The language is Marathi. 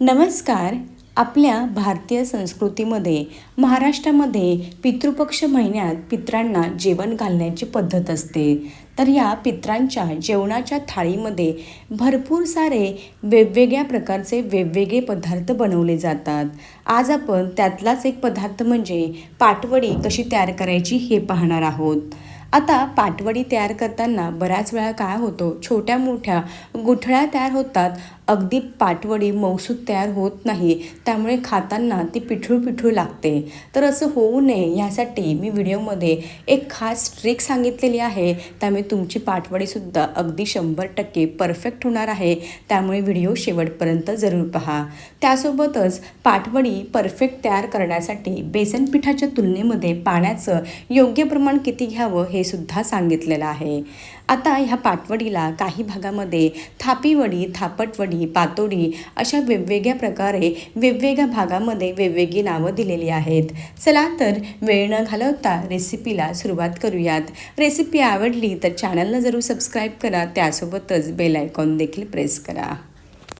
नमस्कार. आपल्या भारतीय संस्कृतीमध्ये महाराष्ट्रामध्ये पितृपक्ष महिन्यात पित्रांना जेवण घालण्याची पद्धत असते. तर या पित्रांच्या जेवणाच्या थाळीमध्ये भरपूर सारे वेगवेगळ्या प्रकारचे वेगवेगळे पदार्थ बनवले जातात. आज आपण त्यातलाच एक पदार्थ म्हणजे पाटवडी कशी तयार करायची हे पाहणार आहोत. आता पाटवडी तयार करताना बऱ्याच वेळा काय होतो छोट्या मोठ्या गुठळ्या तयार होतात. अगदी पाटवडी मौसूद तयार होत नाही त्यामुळे खाताना ती पिठूळ पिठूळ लागते. तर असं होऊ नये यासाठी मी व्हिडिओमध्ये एक खास ट्रिक सांगितलेली आहे. त्यामुळे तुमची पाटवडीसुद्धा अगदी शंभर टक्के परफेक्ट होणार आहे. त्यामुळे व्हिडिओ शेवटपर्यंत जरूर पहा. त्यासोबतच पाटवडी परफेक्ट तयार करण्यासाठी बेसन पिठाच्या तुलनेमध्ये पाण्याचं योग्य प्रमाण किती घ्यावं हे हे सुद्धा सांगितलेलं आहे. आता ह्या पाटवडीला काही भागामध्ये थापीवडी थापटवडी पातोडी अशा वेगवेगळ्या प्रकारे वेगवेगळ्या भागामध्ये वेगवेगळी नावं दिलेली आहेत. चला तर वेळ न घालवता रेसिपीला सुरुवात करूयात. रेसिपी आवडली तर चॅनलला जरूर सबस्क्राईब करा. त्यासोबतच बेल आयकॉन देखील प्रेस करा.